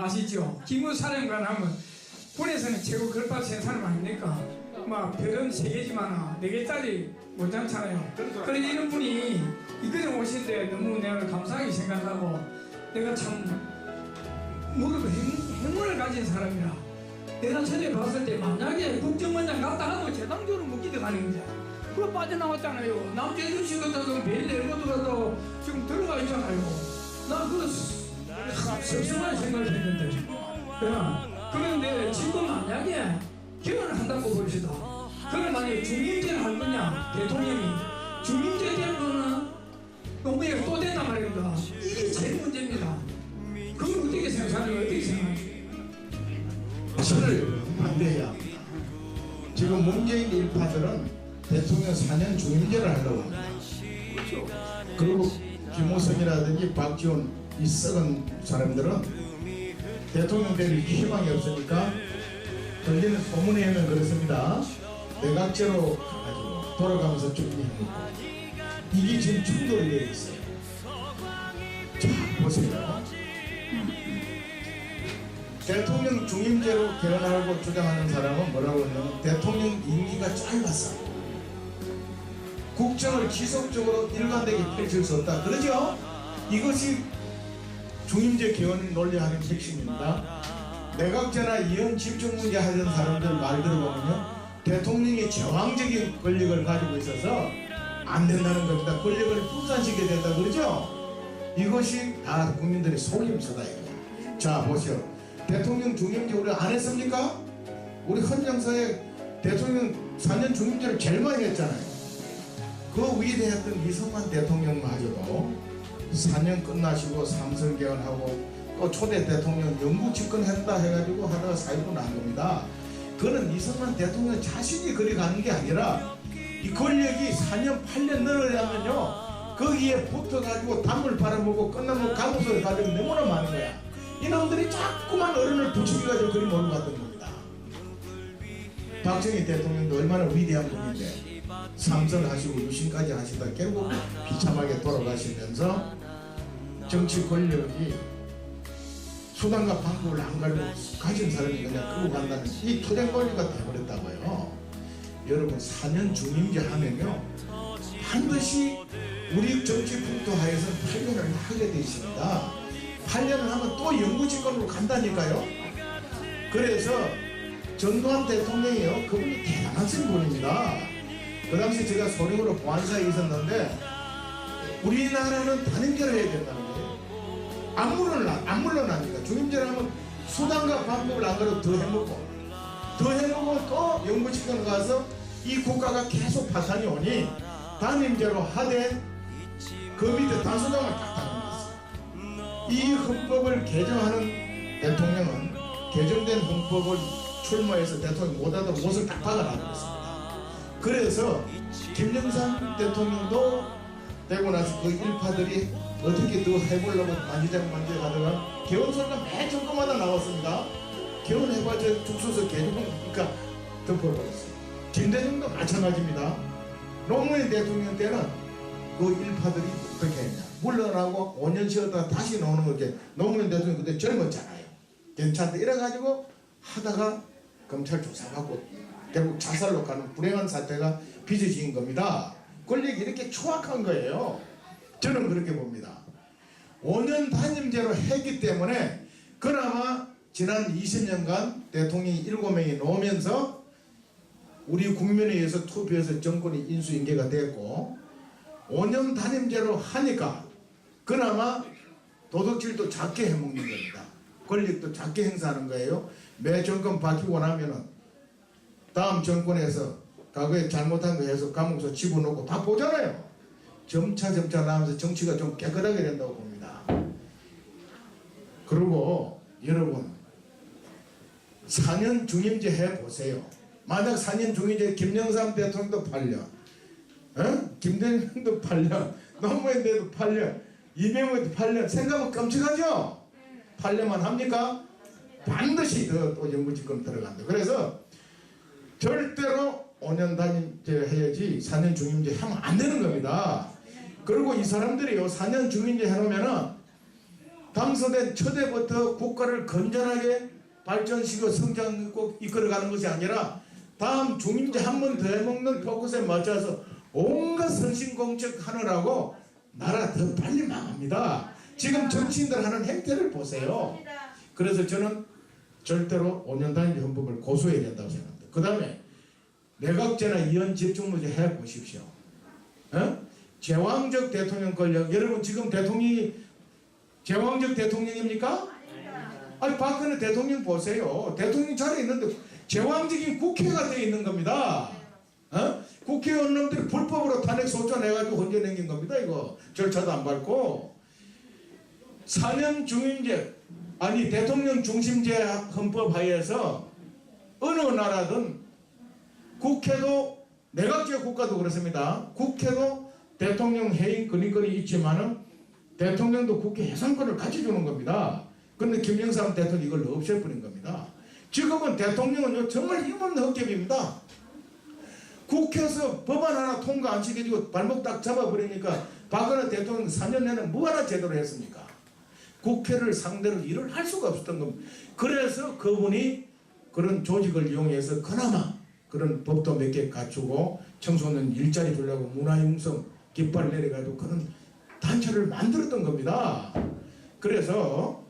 아시죠? 기무 사령관 하면 군에서는 최고 걸빠치는 사람 아닙니까? 막 별은 세 개지만 네 개짜리 못잖잖아요. 그래 이런 분이 이끌어 오신데 너무 내가 감사하게 생각하고 내가 참 무릎 행, 행운을 가진 사람이라 내가 전에 봤을 때 만약에 국정원장 갔다 하고 재당적으로 못 기대가는 거야. 그거 빠져나왔잖아요. 남자애들 씨 같아서 베일 내고도 가서 지금 들어가 있잖아요. 나 그거 섭섭한 생각을 했는데. 그런데 지금 만약에 결혼을 한다고 봅시다. 그걸 만약에 중임제를 할 거냐 대통령이 중임제 되는 거는 노무현이 또 된단 말입니다. 이게 제일 문제입니다. 그걸 어떻게 생각하세요? 어떻게 생각하세요? 저를 반대해야. 지금 문재인 일파들은 대통령 4년 중임제를 하려고 합니다. 그리고 김호성이라든지 박지원 이 썩은 사람들은 대통령 될 희망이 없으니까 들리는 소문에는 그렇습니다. 내각제로 가지고 돌아가면서 준비해놓고 이게 지금 충돌이 되어 있어요. 자 보세요. 대통령 중임제로 결혼하고 주장하는 사람은 뭐라고 하냐면 대통령 임기가 짧았어. 국정을 지속적으로 일관되게 펼칠 수 없다. 그러죠? 이것이 중임제 개헌 논리하는 핵심입니다. 내각제나 이혼 집중 문제 하던 사람들 말 들어보면요. 대통령이 제왕적인 권력을 가지고 있어서 안 된다는 겁니다. 권력을 분산시켜야 된다 그러죠? 이것이 다 국민들의 속임수다. 자 보시오. 대통령 중임제 우리 안 했습니까? 우리 헌정사에 대통령 4년 중임제를 제일 많이 했잖아요. 그 위대했던 이승만 대통령마저도 4년 끝나시고 삼선 개헌하고 또 초대 대통령 영구 집권했다 해가지고 하다가 사유로 난 겁니다. 그거는 이승만 대통령 자신이 그리 가는 게 아니라 이 권력이 4년 8년 늘어나면요 거기에 붙어가지고 담을 팔아먹고 끝나면 가무소리 가지고 너무나 많은 거야. 이놈들이 자꾸만 어른을 부추겨가지고 그리 몰고 갔던 겁니다. 박정희 대통령도 얼마나 위대한 분인데 삼선 하시고 유신까지 하시다 결국 비참하게 돌아가시면서 정치 권력이 수단과 방법을 안 가지고 가진 사람이 그냥 끌고 간다는 이 투쟁 권리가 돼버렸다고요. 여러분 4년 중임제 하면요 반드시 우리 정치 풍토 하에서 8년을 하게 돼 있습니다. 8년을 하면 또 영구집권으로 간다니까요. 그래서 전두환 대통령이요 그분이 대단하신 분입니다. 그 당시 제가 소령으로 보안사에 있었는데 우리나라는 단임제를 해야 된다는 거예요. 안 물러나 안 물러납니까? 중임제를 하면 수단과 방법을 안 가도 더 해먹고 더 해먹고 또 영구집권 가서 이 국가가 계속 파산이 오니 단임제로 하되 그 밑에 단수당을 딱 달아놨어요. 이 헌법을 개정하는 대통령은 개정된 헌법을 출마해서 대통령 못하도록 못을 딱 박아놔버렸습니다. 그래서 김영삼 대통령도 되고 나서 그 일파들이 어떻게 더 해보려고 만지작 만지작 하다가 개헌소리가 매 정권마다 나왔습니다. 개헌해봐야 죽서서 개정하니까 덮어버렸어요. 김대중도 마찬가지입니다. 노무현 대통령 때는 그 일파들이 어떻게 했냐. 물러나고 5년 쉬었다가 다시 나오는 거게 노무현 대통령 그때 젊었잖아요. 괜찮다 이래가지고 하다가 검찰 조사받고 결국 자살로 가는 불행한 사태가 빚어진 겁니다. 권력이 이렇게 추악한 거예요. 저는 그렇게 봅니다. 5년 단임제로 했기 때문에 그나마 지난 20년간 대통령이 7명이 나오면서 우리 국민에 의해서 투표해서 정권이 인수인계가 됐고 5년 단임제로 하니까 그나마 도덕질도 작게 해먹는 겁니다. 권력도 작게 행사하는 거예요. 매 정권 바뀌고 나면은 다음 정권에서 과거에 잘못한 거 해서 감옥에서 집어넣고 다 보잖아요. 점차 점차 나면서 정치가 좀 깨끗하게 된다고 봅니다. 그리고 여러분 4년 중임제 해보세요. 만약 4년 중임제 김영삼 대통령도 8년 어? 김대중도 8년 노무현 대도 8년 이명호도 8년 생각은 끔찍하죠? 8년만 합니까? 반드시 더또 영구집권 들어간다. 그래서 절대로 5년 단임제 해야지 4년 중임제 하면 안 되는 겁니다. 그리고 이 사람들이요 4년 중임제 해놓으면은 당선된 첫해부터 국가를 건전하게 발전시켜 성장하고 이끌어가는 것이 아니라 다음 중임제 한 번 더 해먹는 포커스에 맞춰서 온갖 선신공적 하느라고 나라 더 빨리 망합니다. 지금 정치인들 하는 행태를 보세요. 그래서 저는 절대로 5년 단위 헌법을 고수해야 된다고 생각합니다. 그 다음에 내각제나 이원 집중문제 해보십시오. 어? 제왕적 대통령 권력 여러분 지금 대통령이 제왕적 대통령입니까? 아니 박근혜 대통령 보세요. 대통령 자리에 있는데 제왕적인 국회가 되어 있는 겁니다. 어? 국회의원들이 불법으로 탄핵 소추 내가지고 혼자 남긴 겁니다. 이거 절차도 안 밟고 4년 중임제 아니 대통령 중심제 헌법 하에서 어느 나라든 국회도 내각제 국가도 그렇습니다. 국회도 대통령 해임 권리권이 있지만은 대통령도 국회 해산권을 가져주는 겁니다. 근데 김영삼 대통령 이걸 없애버린 겁니다. 지금은 대통령은요 정말 힘없는 헛개입니다. 국회에서 법안 하나 통과 안 시켜주고 발목 딱 잡아버리니까 박근혜 대통령 4년 내내 뭐 하나 제대로 했습니까? 국회를 상대로 일을 할 수가 없었던 겁니다. 그래서 그분이 그런 조직을 이용해서 그나마 그런 법도 몇 개 갖추고 청소년 일자리 주려고 문화융성 깃발 내려가지고 그런 단체를 만들었던 겁니다. 그래서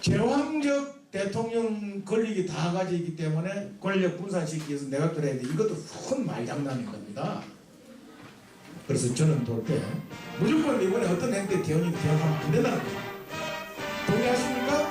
제왕적 대통령 권력이 다 가지기 때문에 권력 분산시키기 위해서 내각들 해야 돼. 이것도 큰 말장난인 겁니다. 그래서 저는 볼 때 무조건 이번에 어떤 행태 대응이 대응하면 안 된다는 거예요. 동의하십니까?